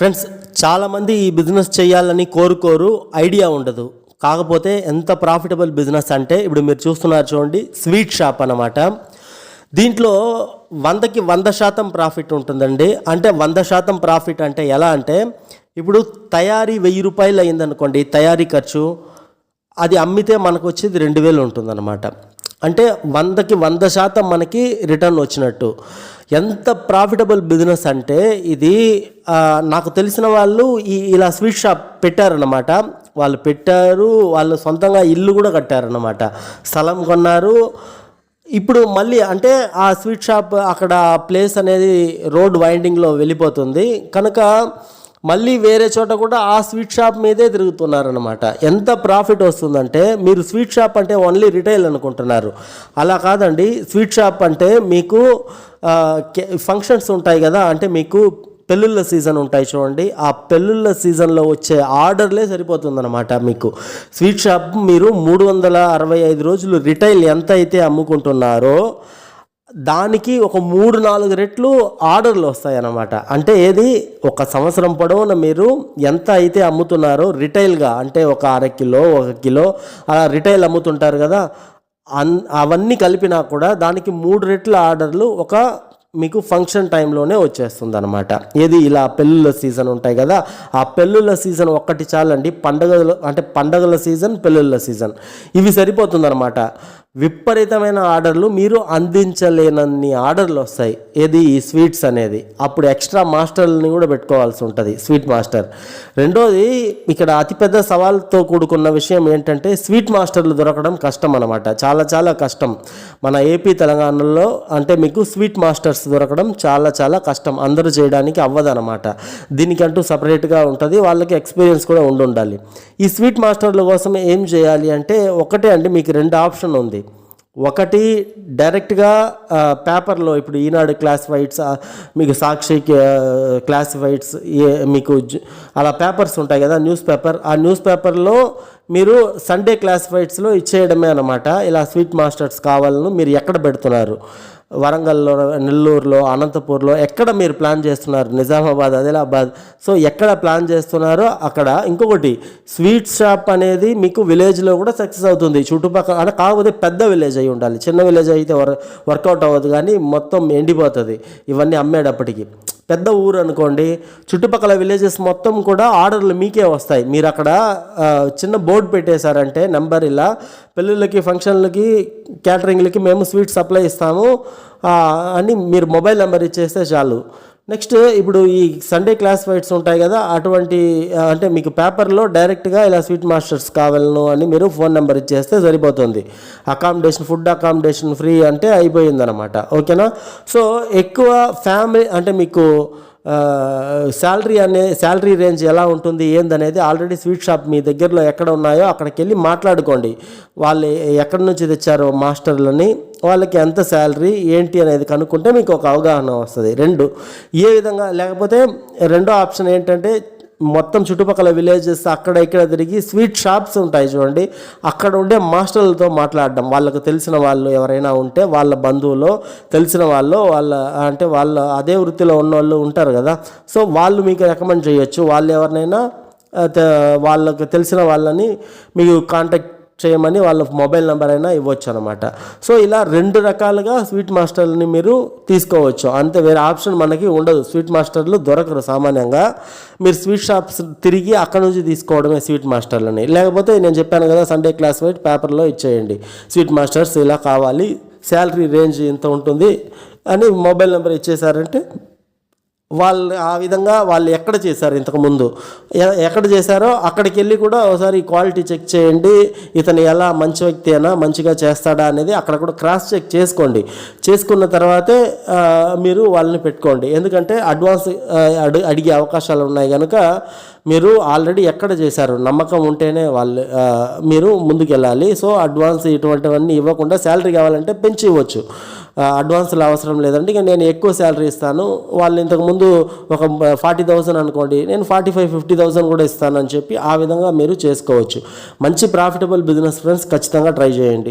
Friends చాలామంది ఈ business చేయాలని కోరుకోరు ఐడియా ఉండదు. కాకపోతే ఎంత ప్రాఫిటబుల్ బిజినెస్ అంటే ఇప్పుడు మీరు చూస్తున్నారు చూడండి స్వీట్ షాప్ అన్నమాట. దీంట్లో వందకి వంద శాతం ప్రాఫిట్ ఉంటుందండి. అంటే వంద శాతం ప్రాఫిట్ అంటే ఎలా అంటే ఇప్పుడు తయారీ వెయ్యి రూపాయలు అయిందనుకోండి తయారీ ఖర్చు అది అమ్మితే మనకు వచ్చేది రెండు వేలు ఉంటుందన్నమాట. అంటే వందకి వంద శాతం మనకి రిటర్న్ వచ్చినట్టు. ఎంత ప్రాఫిటబుల్ బిజినెస్ అంటే ఇది నాకు తెలిసిన వాళ్ళు ఈ ఇలా స్వీట్ షాప్ పెట్టారన్నమాట. వాళ్ళు పెట్టారు వాళ్ళు సొంతంగా ఇల్లు కూడా కట్టారన్నమాట. స్థలం కొన్నారు. ఇప్పుడు మళ్ళీ అంటే ఆ స్వీట్ షాప్ అక్కడ ప్లేస్ అనేది రోడ్ వైండింగ్లో వెళ్ళిపోతుంది. కనుక మళ్ళీ వేరే చోట కూడా ఆ స్వీట్ షాప్ మీదే తిరుగుతున్నారనమాట ఎంత ప్రాఫిట్ వస్తుందంటే మీరు స్వీట్ షాప్ అంటే ఓన్లీ రిటైల్ అనుకుంటున్నారు. అలా కాదండి స్వీట్ షాప్ అంటే మీకు ఫంక్షన్స్ ఉంటాయి కదా అంటే మీకు పెళ్ళిళ్ళ సీజన్ ఉంటాయి చూడండి ఆ పెళ్ళిళ్ళ సీజన్లో వచ్చే ఆర్డర్లే సరిపోతుందన్నమాట మీకు. స్వీట్ షాప్ మీరు మూడు వందల అరవై ఐదు రోజులు రిటైల్ ఎంత అయితే అమ్ముకుంటున్నారో దానికి ఒక మూడు నాలుగు రెట్లు ఆర్డర్లు వస్తాయన్నమాట. అంటే ఏది? ఒక సంవత్సరం పొడవున మీరు ఎంత అయితే అమ్ముతున్నారో రిటైల్గా అంటే ఒక అర కిలో ఒక కిలో అలా రిటైల్ అమ్ముతుంటారు కదా అన్ అవన్నీ కలిపినా కూడా దానికి మూడు రెట్ల ఆర్డర్లు ఒక మీకు ఫంక్షన్ టైంలోనే వచ్చేస్తుంది అనమాట ఏది? ఇలా పెళ్ళిళ్ళ సీజన్ ఉంటాయి కదా ఆ పెళ్ళిళ్ళ సీజన్ ఒక్కటి చాలండి. పండగలు అంటే పండగల సీజన్ పెళ్ళిళ్ళ సీజన్. ఇవి సరిపోతుందన్నమాట. విపరీతమైన ఆర్డర్లు మీరు అందించలేనన్ని ఆర్డర్లు వస్తాయి. ఏది? ఈ స్వీట్స్ అనేది. అప్పుడు ఎక్స్ట్రా మాస్టర్ని కూడా పెట్టుకోవాల్సి ఉంటుంది స్వీట్ మాస్టర్. రెండోది ఇక్కడ అతిపెద్ద సవాల్తో కూడుకున్న విషయం ఏంటంటే స్వీట్ మాస్టర్లు దొరకడం కష్టం అనమాట చాలా చాలా కష్టం. మన ఏపీ తెలంగాణలో అంటే మీకు స్వీట్ మాస్టర్స్ దొరకడం చాలా చాలా కష్టం. అందరూ చేయడానికి అవ్వదనమాట దీనికంటూ సపరేట్గా ఉంటుంది వాళ్ళకి ఎక్స్పీరియన్స్ కూడా ఉండి ఉండాలి ఈ స్వీట్ మాస్టర్ల కోసం ఏం చేయాలి అంటే ఒకటే అండి మీకు రెండు ఆప్షన్ ఉంది. ఒకటి డైరెక్ట్గా పేపర్లో ఇప్పుడు ఈనాడు క్లాసిఫైడ్స్ మీకు సాక్షి క్లాసిఫైడ్స్ ఏ మీకు అలా పేపర్స్ ఉంటాయి కదా న్యూస్ పేపర్. ఆ న్యూస్ పేపర్లో మీరు సండే క్లాసిఫైడ్స్లో ఇచ్చేయడమే అనమాట ఇలా స్వీట్ మాస్టర్స్ కావాలను మీరు ఎక్కడ పెడుతున్నారు? వరంగల్లో నెల్లూరులో అనంతపూర్లో ఎక్కడ మీరు ప్లాన్ చేస్తున్నారు? నిజామాబాద్ ఆదిలాబాద్. సో ఎక్కడ ప్లాన్ చేస్తున్నారో అక్కడ ఇంకొకటి స్వీట్ షాప్ అనేది మీకు విలేజ్లో కూడా సక్సెస్ అవుతుంది. చుట్టుపక్కల అంటే కాకపోతే పెద్ద విలేజ్ అయి ఉండాలి. చిన్న విలేజ్ అయితే వర్ వర్కౌట్ అవ్వదు కానీ మొత్తం ఎండిపోతుంది. ఇవన్నీ అమ్మేటప్పటికి. పెద్ద ఊరు అనుకోండి చుట్టుపక్కల విలేజెస్ మొత్తం కూడా ఆర్డర్లు మీకే వస్తాయి. మీరు అక్కడ చిన్న బోర్డు పెట్టేశారంటే నెంబర్ ఇలా పెళ్ళిళ్ళకి ఫంక్షన్లకి క్యాటరింగ్లకి మేము స్వీట్ సప్లై ఇస్తాము. అని మీరు మొబైల్ నెంబర్ ఇచ్చేస్తే చాలు. నెక్స్ట్ ఇప్పుడు ఈ సండే క్లాస్ వైట్స్ ఉంటాయి కదా అటువంటి అంటే మీకు పేపర్లో డైరెక్ట్గా ఇలా స్వీట్ మాస్టర్స్ కావాలను అని మీరు ఫోన్ నెంబర్ ఇచ్చేస్తే సరిపోతుంది. అకామిడేషన్ ఫుడ్ అకామిడేషన్ ఫ్రీ అంటే అయిపోయిందనమాట ఓకేనా? సో ఎక్కువ ఫ్యామిలీ అంటే మీకు శాలరీ అనే శాలరీ రేంజ్ ఎలా ఉంటుంది ఏందనేది ఆల్రెడీ స్వీట్ షాప్ మీ దగ్గరలో ఎక్కడ ఉన్నాయో అక్కడికి వెళ్ళి మాట్లాడుకోండి. వాళ్ళు ఎక్కడి నుంచి తెచ్చారో మాస్టర్లని వాళ్ళకి ఎంత శాలరీ ఏంటి అనేది కనుక్కుంటే మీకు ఒక అవగాహన వస్తుంది. రెండు ఏ విధంగా లేకపోతే రెండో ఆప్షన్ ఏంటంటే మొత్తం చుట్టుపక్కల విలేజెస్ అక్కడ ఇక్కడ తిరిగి స్వీట్ షాప్స్ ఉంటాయి చూడండి. అక్కడ ఉండే మాస్టర్లతో మాట్లాడడం. వాళ్ళకు తెలిసిన వాళ్ళు ఎవరైనా ఉంటే వాళ్ళ బంధువులు తెలిసిన వాళ్ళు వాళ్ళ అంటే వాళ్ళ అదే వృత్తిలో ఉన్న వాళ్ళు ఉంటారు కదా. సో వాళ్ళు మీకు రికమెండ్ చేయొచ్చు. వాళ్ళు ఎవరినైనా వాళ్ళకు తెలిసిన వాళ్ళని మీకు కాంటాక్ట్ చేయమని వాళ్ళ మొబైల్ నెంబర్ అయినా ఇవ్వచ్చు అనమాట సో ఇలా రెండు రకాలుగా స్వీట్ మాస్టర్ని మీరు తీసుకోవచ్చు. అంతే వేరే ఆప్షన్ మనకి ఉండదు. స్వీట్ మాస్టర్లు దొరకరు సామాన్యంగా. మీరు స్వీట్ షాప్స్ తిరిగి అక్కడ నుంచి తీసుకోవడమే స్వీట్ మాస్టర్లని. లేకపోతే నేను చెప్పాను కదా సండే క్లాస్ వైట్ పేపర్లో ఇచ్చేయండి. స్వీట్ మాస్టర్స్ ఇలా కావాలి శాలరీ రేంజ్ ఇంత ఉంటుంది అని మొబైల్ నెంబర్ ఇచ్చేసారంటే వాళ్ళు ఆ విధంగా వాళ్ళు ఎక్కడ చేశారు ఇంతకుముందు ఎక్కడ చేశారో అక్కడికి వెళ్ళి కూడా ఒకసారి క్వాలిటీ చెక్ చేయండి ఇతను ఎలా మంచి వ్యక్తి అయినా మంచిగా చేస్తాడా అనేది అక్కడ కూడా క్రాస్ చెక్ చేసుకోండి. చేసుకున్న తర్వాతే మీరు వాళ్ళని పెట్టుకోండి. ఎందుకంటే అడ్వాన్స్ అడి అడిగే అవకాశాలు ఉన్నాయి కనుక మీరు ఆల్రెడీ ఎక్కడ చేశారు? నమ్మకం ఉంటేనే వాళ్ళు మీరు ముందుకెళ్ళాలి. సో అడ్వాన్స్ ఇటువంటివన్నీ ఇవ్వకుండా శాలరీ కావాలంటే పెంచి ఇవ్వచ్చు. అడ్వాన్స్లు అవసరం లేదంటే ఇక నేను ఎక్కువ శాలరీ ఇస్తాను. వాళ్ళు ఇంతకుముందు ఒక ఫార్టీ థౌసండ్ అనుకోండి నేను ఫార్టీ ఫైవ్ ఫిఫ్టీ థౌసండ్ కూడా ఇస్తానని చెప్పి ఆ విధంగా మీరు చేసుకోవచ్చు. మంచి ప్రాఫిటబుల్ బిజినెస్ ఫ్రెండ్స్ ఖచ్చితంగా ట్రై చేయండి.